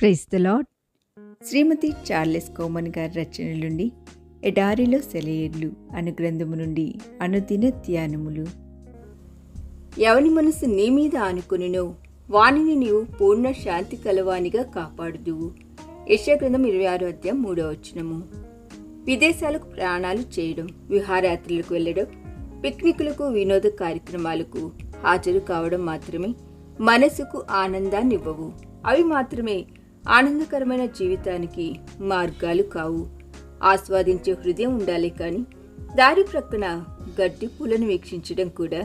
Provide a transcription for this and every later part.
Praise the lord Shrimati Charles Cowman గారి రచనల నుండి ఎడారిలో సెలయేర్లు అను గ్రంథము నుండి అనుదిన ధ్యానములు. ఎవని మనసు నీ మీద ఆనుకొనినో వానిని నీవు పూర్ణ శాంతి కలవానిగా కాపాడుదువు. యశగ్రంథం ఇరవై ఆరు అధ్యాయం మూడో వచనము. విదేశాలకు ప్రయాణాలు చేయడం విహారయాత్రలకు వెళ్ళడం పిక్నిక్లకు వినోద కార్యక్రమాలకు హాజరు కావడం మాత్రమే మనసుకు ఆనందాన్ని ఇవ్వవు అవి మాత్రమే ఆనందకరమైన జీవితానికి మార్గాలు కావు. ఆస్వాదించే హృదయం ఉండాలి కానీ దారి ప్రక్కన గడ్డి పూలను వీక్షించడం కూడా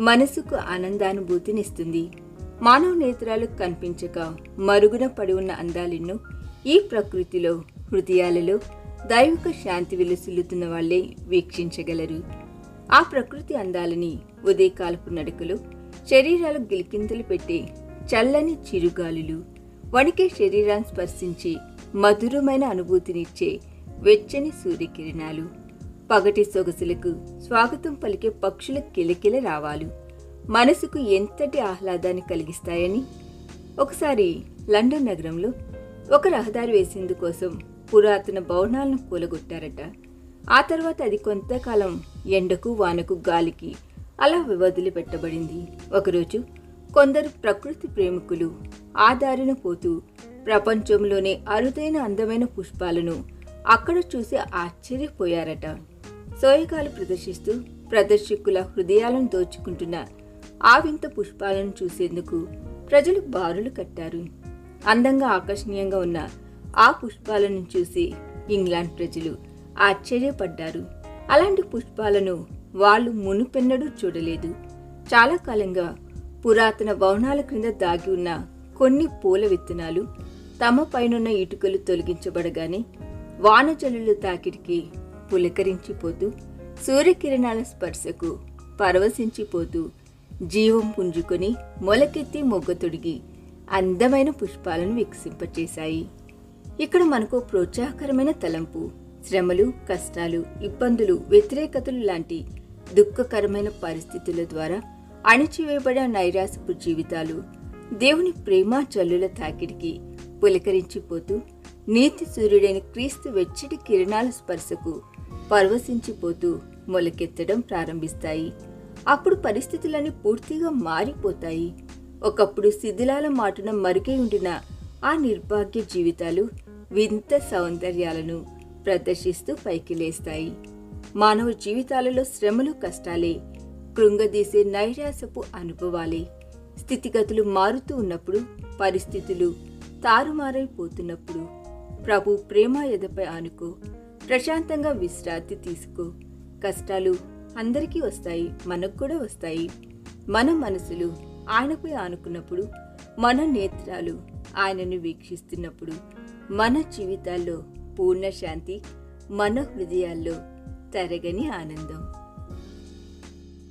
మనసుకు ఆనందానుభూతినిస్తుంది. మానవ నేత్రాలు కనిపించక మరుగున పడి ఉన్న అందాలెన్నో ఈ ప్రకృతిలో హృదయాలలో దైవిక శాంతి విలుసిల్లుతున్న వాళ్ళే వీక్షించగలరు. ఆ ప్రకృతి అందాలని ఉదయకాలపు నడకలు శరీరాలు గిలికింతలు పెట్టే చల్లని చిరుగాలులు వణికే శరీరాన్ని స్పర్శించి మధురమైన అనుభూతినిచ్చే వెచ్చని సూర్యకిరణాలు. పగటి సొగసులకు స్వాగతం పలికే పక్షుల కిలకిల రావాలు. మనసుకు ఎంతటి ఆహ్లాదాన్ని కలిగిస్తాయని? ఒకసారి లండన్ నగరంలో ఒక రహదారి వేసేందుకోసం పురాతన భవనాలను కూలగొట్టారట. ఆ తర్వాత అది కొంతకాలం ఎండకు వానకు గాలికి అలా వదిలిపెట్టబడింది ఒకరోజు కొందరు ప్రకృతి ప్రేమికులు ఆ దారిన పోతూ ప్రపంచంలోనే అరుదైన అందమైన పుష్పాలను అక్కడ చూసి ఆశ్చర్యపోయారట. సోయకాలు ప్రదర్శిస్తూ ప్రదర్శకుల హృదయాలను దోచుకుంటున్న ఆ వింత పుష్పాలను చూసేందుకు ప్రజలు బారులు కట్టారు. అందంగా ఆకర్షణీయంగా ఉన్న ఆ పుష్పాలను చూసి ఇంగ్లాండ్ ప్రజలు ఆశ్చర్యపడ్డారు. అలాంటి పుష్పాలను వాళ్ళు మునుపెన్నడూ చూడలేదు. చాలా కాలంగా పురాతన భవనాల క్రింద దాగి ఉన్న కొన్ని పూల విత్తనాలు తమ పైనున్న ఇటుకలు తొలగించబడగానే వానజల్లుల తాకిడికి పులకరించిపోతూ సూర్యకిరణాల స్పర్శకు పరవశించిపోతూ జీవం పుంజుకొని మొలకెత్తి మొగ్గ తొడిగి అందమైన పుష్పాలను వికసింపచేశాయి. ఇక్కడ మనకు ప్రోత్సాహకరమైన తలంపు శ్రమలు కష్టాలు ఇబ్బందులు వ్యతిరేకతలు లాంటి దుఃఖకరమైన పరిస్థితుల ద్వారా అణిచివేయబడిన నైరాశపు జీవితాలు దేవుని ప్రేమ చల్లుల తాకిడికి పులకరించిపోతూ నీతి సూర్యుడైన క్రీస్తు వెచ్చటి కిరణాల స్పర్శకు పరవశించిపోతూ మొలకెత్తడం ప్రారంభిస్తాయి. అప్పుడు పరిస్థితులన్నీ పూర్తిగా మారిపోతాయి. ఒకప్పుడు శిథిలాల మాటున మరుగై ఉండిన ఆ నిర్భాగ్య జీవితాలు వింత సౌందర్యాలను ప్రదర్శిస్తూ పైకి లేస్తాయి. మానవ జీవితాలలో శ్రమలు కష్టాలే కృంగదీసే నైరాసపు అనుభవాలే. స్థితిగతులు మారుతూ ఉన్నప్పుడు పరిస్థితులు తారుమారైపోతున్నప్పుడు. ప్రభు ప్రేమ ఎదపై ఆనుకో ప్రశాంతంగా విశ్రాంతి తీసుకో. కష్టాలు అందరికీ వస్తాయి మనకు కూడా వస్తాయి. మన మనసులు ఆయనపై ఆనుకున్నప్పుడు మన నేత్రాలు ఆయనను వీక్షిస్తున్నప్పుడు మన జీవితాల్లో పూర్ణ శాంతి మన హృదయాల్లో తరగని ఆనందం.